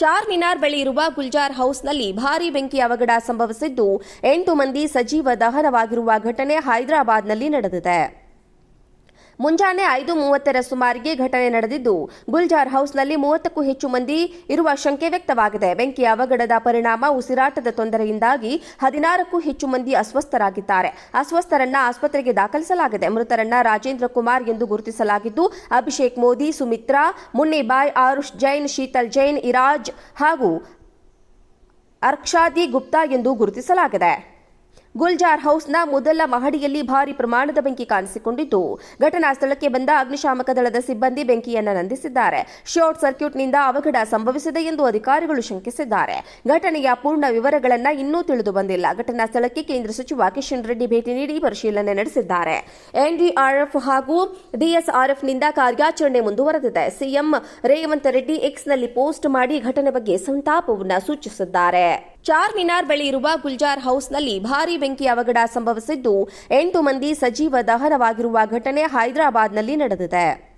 ಚಾರ್ ಮಿನಾರ್ ಬಳಿ ಇರುವ ಗುಲ್ಜಾರ್ ಹೌಸ್ನಲ್ಲಿ ಭಾರೀ ಬೆಂಕಿ ಅವಘಡ ಸಂಭವಿಸಿದ್ದು, ಎಂಟು ಮಂದಿ ಸಜೀವ ದಹನವಾಗಿರುವ ಘಟನೆ ಹೈದರಾಬಾದ್ನಲ್ಲಿ ನಡೆದಿದೆ. ಮುಂಜಾನೆ ಐದು ಮೂವತ್ತರ ಸುಮಾರಿಗೆ ಘಟನೆ ನಡೆದಿದ್ದು, ಗುಲ್ಜಾರ್ ಹೌಸ್ನಲ್ಲಿ ಮೂವತ್ತಕ್ಕೂ ಹೆಚ್ಚು ಮಂದಿ ಇರುವ ಶಂಕೆ ವ್ಯಕ್ತವಾಗಿದೆ. ಬೆಂಕಿ ಅವಘಡದ ಪರಿಣಾಮ ಉಸಿರಾಟದ ತೊಂದರೆಯಿಂದಾಗಿ ಹದಿನಾರಕ್ಕೂ ಹೆಚ್ಚು ಮಂದಿ ಅಸ್ವಸ್ಥರಾಗಿದ್ದಾರೆ. ಅಸ್ವಸ್ಥರನ್ನ ಆಸ್ಪತ್ರೆಗೆ ದಾಖಲಿಸಲಾಗಿದೆ. ಮೃತರನ್ನ ರಾಜೇಂದ್ರ ಕುಮಾರ್ ಎಂದು ಗುರುತಿಸಲಾಗಿದ್ದು, ಅಭಿಷೇಕ್ ಮೋದಿ, ಸುಮಿತ್ರಾ, ಮುನ್ನಿಬಾಯ್, ಆರುಷ್ ಜೈನ್, ಶೀತಲ್ ಜೈನ್, ಇರಾಜ್ ಹಾಗೂ ಅರ್ಕ್ಷಾದಿ ಗುಪ್ತಾ ಎಂದು ಗುರುತಿಸಲಾಗಿದೆ. ಗುಲ್ಜಾರ್ ಹೌಸ್ನ ಮೊದಲ ಮಹಡಿಯಲ್ಲಿ ಭಾರಿ ಪ್ರಮಾಣದ ಬೆಂಕಿ ಕಾಣಿಸಿಕೊಂಡಿದ್ದು. ಘಟನಾ ಸ್ಥಳಕ್ಕೆ ಬಂದ ಅಗ್ನಿಶಾಮಕ ದಳದ ಸಿಬ್ಬಂದಿ ಬೆಂಕಿಯನ್ನು ನಂದಿಸಿದ್ದಾರೆ. ಶಾರ್ಟ್ ಸರ್ಕ್ಯೂಟ್ನಿಂದ ಅವಘಡ ಸಂಭವಿಸಿದೆ ಎಂದು ಅಧಿಕಾರಿಗಳು ಶಂಕಿಸಿದ್ದಾರೆ. ಘಟನೆಯ ಪೂರ್ಣ ವಿವರಗಳನ್ನು ಇನ್ನೂ ತಿಳಿದು ಬಂದಿಲ್ಲ. ಘಟನಾ ಸ್ಥಳಕ್ಕೆ ಕೇಂದ್ರ ಸಚಿವ ಕಿಶನ್ ರೆಡ್ಡಿ ಭೇಟಿ ನೀಡಿ ಪರಿಶೀಲನೆ ನಡೆಸಿದ್ದಾರೆ. ಎನ್ಡಿಆರ್ಎಫ್ ಹಾಗೂ ಡಿಎಸ್ಆರ್ಎಫ್ನಿಂದ ಕಾರ್ಯಾಚರಣೆ ಮುಂದುವರೆದಿದೆ. ಸಿಎಂ ರೇವಂತ್ ರೆಡ್ಡಿ ಎಕ್ಸ್ನಲ್ಲಿ ಪೋಸ್ಟ್ ಮಾಡಿ ಘಟನೆ ಬಗ್ಗೆ ಸಂತಾಪವನ್ನು ಸೂಚಿಸಿದ್ದಾರೆ. ಚಾರ್ ಮಿನಾರ್ ಬಳಿ ಇರುವ ಗುಲ್ಜಾರ್ ಹೌಸ್ನಲ್ಲಿ ಭಾರೀ ಬೆಂಕಿ ಅವಘಡ ಸಂಭವಿಸಿದ್ದು, ಎಂಟು ಮಂದಿ ಸಜೀವ ದಹನವಾಗಿರುವ ಘಟನೆ ಹೈದರಾಬಾದ್ನಲ್ಲಿ ನಡೆದಿದೆ.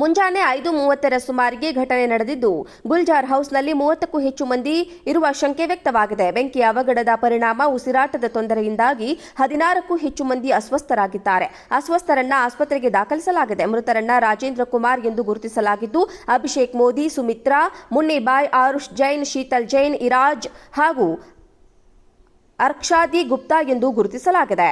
ಮುಂಜಾನೆ ಐದು ಮೂವತ್ತರ ಸುಮಾರಿಗೆ ಘಟನೆ ನಡೆದಿದ್ದು, ಗುಲ್ಜಾರ್ ಹೌಸ್ನಲ್ಲಿ ಮೂವತ್ತಕ್ಕೂ ಹೆಚ್ಚು ಮಂದಿ ಇರುವ ಶಂಕೆ ವ್ಯಕ್ತವಾಗಿದೆ. ಬೆಂಕಿ ಅವಘಡದ ಪರಿಣಾಮ ಉಸಿರಾಟದ ತೊಂದರೆಯಿಂದಾಗಿ ಹದಿನಾರಕ್ಕೂ ಹೆಚ್ಚು ಮಂದಿ ಅಸ್ವಸ್ಥರಾಗಿದ್ದಾರೆ. ಅಸ್ವಸ್ಥರನ್ನ ಆಸ್ಪತ್ರೆಗೆ ದಾಖಲಿಸಲಾಗಿದೆ. ಮೃತರನ್ನ ರಾಜೇಂದ್ರ ಕುಮಾರ್ ಎಂದು ಗುರುತಿಸಲಾಗಿದ್ದು, ಅಭಿಷೇಕ್ ಮೋದಿ, ಸುಮಿತ್ರಾ, ಮುನ್ನಿಬಾಯ್, ಆರುಷ್ ಜೈನ್, ಶೀತಲ್ ಜೈನ್, ಇರಾಜ್ ಹಾಗೂ ಅರ್ಕ್ಷಾದಿ ಗುಪ್ತಾ ಎಂದು ಗುರುತಿಸಲಾಗಿದೆ.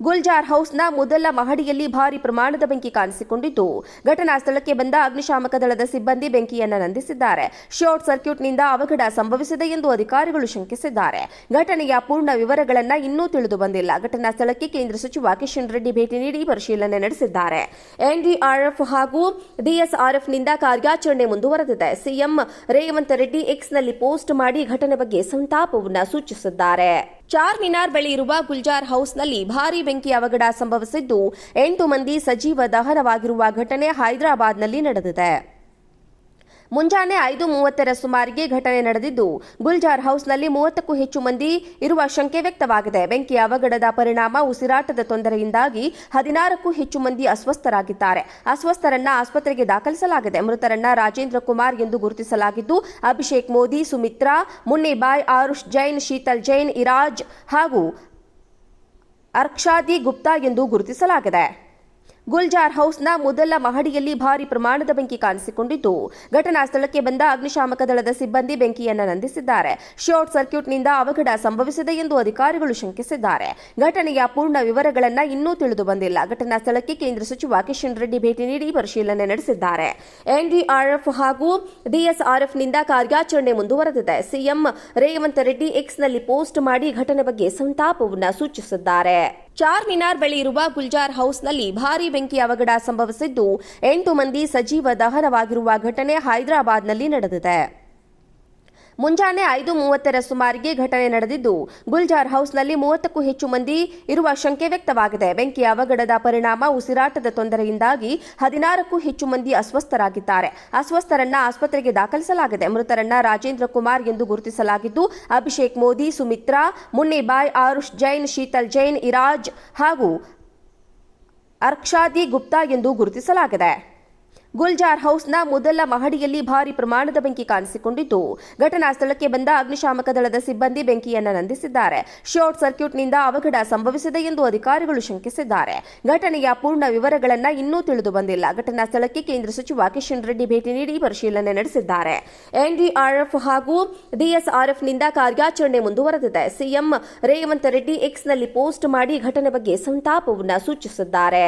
ಗುಲ್ಜಾರ್ ಹೌಸ್ನ ಮೊದಲ ಮಹಡಿಯಲ್ಲಿ ಭಾರಿ ಪ್ರಮಾಣದ ಬೆಂಕಿ ಕಾಣಿಸಿಕೊಂಡಿದ್ದು. ಘಟನಾ ಸ್ಥಳಕ್ಕೆ ಬಂದ ಅಗ್ನಿಶಾಮಕ ದಳದ ಸಿಬ್ಬಂದಿ ಬೆಂಕಿಯನ್ನು ನಂದಿಸಿದ್ದಾರೆ. ಶಾರ್ಟ್ ಸರ್ಕ್ಯೂಟ್ನಿಂದ ಅವಘಡ ಸಂಭವಿಸಿದೆ ಎಂದು ಅಧಿಕಾರಿಗಳು ಶಂಕಿಸಿದ್ದಾರೆ. ಘಟನೆಯ ಪೂರ್ಣ ವಿವರಗಳನ್ನು ಇನ್ನೂ ತಿಳಿದು ಬಂದಿಲ್ಲ. ಘಟನಾ ಸ್ಥಳಕ್ಕೆ ಕೇಂದ್ರ ಸಚಿವ ಕಿಶನ್ ರೆಡ್ಡಿ ಭೇಟಿ ನೀಡಿ ಪರಿಶೀಲನೆ ನಡೆಸಿದ್ದಾರೆ. ಎನ್ಡಿಆರ್ಎಫ್ ಹಾಗೂ ಡಿಎಸ್ಆರ್ಎಫ್ನಿಂದ ಕಾರ್ಯಾಚರಣೆ ಮುಂದುವರೆದಿದೆ. ಸಿಎಂ ರೇವಂತ್ ರೆಡ್ಡಿ ಎಕ್ಸ್ನಲ್ಲಿ ಪೋಸ್ಟ್ ಮಾಡಿ ಘಟನೆ ಬಗ್ಗೆ ಸಂತಾಪವನ್ನು ಸೂಚಿಸಿದ್ದಾರೆ. ಚಾರ್ ಮಿನಾರ್ ಬಳಿ ಇರುವ ಗುಲ್ಜಾರ್ ಹೌಸ್ನಲ್ಲಿ ಭಾರಿ ಬೆಂಕಿ ಅವಘಡ ಸಂಭವಿಸಿದ್ದು, ಎಂಟು ಮಂದಿ ಸಜೀವ ದಹನವಾಗಿರುವ ಘಟನೆ ಹೈದರಾಬಾದ್ನಲ್ಲಿ ನಡೆದಿದೆ. ಮುಂಜಾನೆ ಐದು ಮೂವತ್ತರ ಸುಮಾರಿಗೆ ಘಟನೆ ನಡೆದಿದ್ದು, ಗುಲ್ಜಾರ್ ಹೌಸ್ನಲ್ಲಿ ಮೂವತ್ತಕ್ಕೂ ಹೆಚ್ಚು ಮಂದಿ ಇರುವ ಶಂಕೆ ವ್ಯಕ್ತವಾಗಿದೆ. ಬೆಂಕಿ ಅವಘಡದ ಪರಿಣಾಮ ಉಸಿರಾಟದ ತೊಂದರೆಯಿಂದಾಗಿ ಹದಿನಾರಕ್ಕೂ ಹೆಚ್ಚು ಮಂದಿ ಅಸ್ವಸ್ಥರಾಗಿದ್ದಾರೆ. ಅಸ್ವಸ್ಥರನ್ನ ಆಸ್ಪತ್ರೆಗೆ ದಾಖಲಿಸಲಾಗಿದೆ. ಮೃತರನ್ನ ರಾಜೇಂದ್ರ ಕುಮಾರ್ ಎಂದು ಗುರುತಿಸಲಾಗಿದ್ದು, ಅಭಿಷೇಕ್ ಮೋದಿ, ಸುಮಿತ್ರಾ, ಮುನ್ನಿಬಾಯ್, ಆರುಷ್ ಜೈನ್, ಶೀತಲ್ ಜೈನ್, ಇರಾಜ್ ಹಾಗೂ ಅರ್ಕ್ಷಾದಿ ಗುಪ್ತಾ ಎಂದು ಗುರುತಿಸಲಾಗಿದೆ. ಗುಲ್ಜಾರ್ ಹೌಸ್ನ ಮೊದಲ ಮಹಡಿಯಲ್ಲಿ ಭಾರಿ ಪ್ರಮಾಣದ ಬೆಂಕಿ ಕಾಣಿಸಿಕೊಂಡಿದ್ದು, ಘಟನಾ ಸ್ಥಳಕ್ಕೆ ಬಂದ ಅಗ್ನಿಶಾಮಕ ದಳದ ಸಿಬ್ಬಂದಿ ಬೆಂಕಿಯನ್ನು ನಂದಿಸಿದ್ದಾರೆ. ಶಾರ್ಟ್ ಸರ್ಕ್ಯೂಟ್ನಿಂದ ಅವಘಡ ಸಂಭವಿಸಿದೆ ಎಂದು ಅಧಿಕಾರಿಗಳು ಶಂಕಿಸಿದ್ದಾರೆ. ಘಟನೆಯ ಪೂರ್ಣ ವಿವರಗಳನ್ನು ಇನ್ನೂ ತಿಳಿದು ಬಂದಿಲ್ಲ. ಘಟನಾ ಸ್ಥಳಕ್ಕೆ ಕೇಂದ್ರ ಸಚಿವ ಕಿಶನ್ ರೆಡ್ಡಿ ಭೇಟಿ ನೀಡಿ ಪರಿಶೀಲನೆ ನಡೆಸಿದ್ದಾರೆ. ಎನ್ಡಿಆರ್ಎಫ್ ಹಾಗೂ ಡಿಎಸ್ಆರ್ಎಫ್ನಿಂದ ಕಾರ್ಯಾಚರಣೆ ಮುಂದುವರೆದಿದೆ. ಸಿಎಂ ರೇವಂತ್ ರೆಡ್ಡಿ ಎಕ್ಸ್ನಲ್ಲಿ ಪೋಸ್ಟ್ ಮಾಡಿ ಘಟನೆ ಬಗ್ಗೆ ಸಂತಾಪವನ್ನು ಸೂಚಿಸಿದ್ದಾರೆ. ಚಾರ್ ಮಿನಾರ್ ಬಳಿ ಇರುವ ಗುಲ್ಜಾರ್ ಹೌಸ್ನಲ್ಲಿ ಭಾರೀ ಬೆಂಕಿ ಅವಘಡ ಸಂಭವಿಸಿದ್ದು, ಎಂಟು ಮಂದಿ ಸಜೀವ ದಹನವಾಗಿರುವ ಘಟನೆ ಹೈದರಾಬಾದ್ನಲ್ಲಿ ನಡೆದಿದೆ. ಮುಂಜಾನೆ ಐದು ಮೂವತ್ತರ ಸುಮಾರಿಗೆ ಘಟನೆ ನಡೆದಿದ್ದು, ಗುಲ್ಜಾರ್ ಹೌಸ್ನಲ್ಲಿ ಮೂವತ್ತಕ್ಕೂ ಹೆಚ್ಚು ಮಂದಿ ಇರುವ ಶಂಕೆ ವ್ಯಕ್ತವಾಗಿದೆ. ಬೆಂಕಿ ಅವಘಡದ ಪರಿಣಾಮ ಉಸಿರಾಟದ ತೊಂದರೆಯಿಂದಾಗಿ ಹದಿನಾರಕ್ಕೂ ಹೆಚ್ಚು ಮಂದಿ ಅಸ್ವಸ್ಥರಾಗಿದ್ದಾರೆ. ಅಸ್ವಸ್ಥರನ್ನ ಆಸ್ಪತ್ರೆಗೆ ದಾಖಲಿಸಲಾಗಿದೆ. ಮೃತರನ್ನ ರಾಜೇಂದ್ರ ಕುಮಾರ್ ಎಂದು ಗುರುತಿಸಲಾಗಿದ್ದು, ಅಭಿಷೇಕ್ ಮೋದಿ, ಸುಮಿತ್ರಾ, ಮುನ್ನಿಬಾಯ್, ಆರುಷ್ ಜೈನ್, ಶೀತಲ್ ಜೈನ್, ಇರಾಜ್ ಹಾಗೂ ಅರ್ಕ್ಷಾದಿ ಗುಪ್ತಾ ಎಂದು ಗುರುತಿಸಲಾಗಿದೆ. ಗುಲ್ಜಾರ್ ಹೌಸ್ನ ಮೊದಲ ಮಹಡಿಯಲ್ಲಿ ಭಾರಿ ಪ್ರಮಾಣದ ಬೆಂಕಿ ಕಾಣಿಸಿಕೊಂಡಿದ್ದು. ಘಟನಾ ಸ್ಥಳಕ್ಕೆ ಬಂದ ಅಗ್ನಿಶಾಮಕ ದಳದ ಸಿಬ್ಬಂದಿ ಬೆಂಕಿಯನ್ನು ನಂದಿಸಿದ್ದಾರೆ. ಶಾರ್ಟ್ ಸರ್ಕ್ಯೂಟ್ನಿಂದ ಅವಘಡ ಸಂಭವಿಸಿದೆ ಎಂದು ಅಧಿಕಾರಿಗಳು ಶಂಕಿಸಿದ್ದಾರೆ. ಘಟನೆಯ ಪೂರ್ಣ ವಿವರಗಳನ್ನು ಇನ್ನೂ ತಿಳಿದು ಬಂದಿಲ್ಲ. ಘಟನಾ ಸ್ಥಳಕ್ಕೆ ಕೇಂದ್ರ ಸಚಿವ ಕಿಶನ್ ರೆಡ್ಡಿ ಭೇಟಿ ನೀಡಿ ಪರಿಶೀಲನೆ ನಡೆಸಿದ್ದಾರೆ. ಎನ್ಡಿಆರ್ಎಫ್ ಹಾಗೂ ಡಿಎಸ್ಆರ್ಎಫ್ನಿಂದ ಕಾರ್ಯಾಚರಣೆ ಮುಂದುವರೆದಿದೆ. ಸಿಎಂ ರೇವಂತ್ ರೆಡ್ಡಿ ಎಕ್ಸ್ನಲ್ಲಿ ಪೋಸ್ಟ್ ಮಾಡಿ ಘಟನೆ ಬಗ್ಗೆ ಸಂತಾಪವನ್ನು ಸೂಚಿಸಿದ್ದಾರೆ.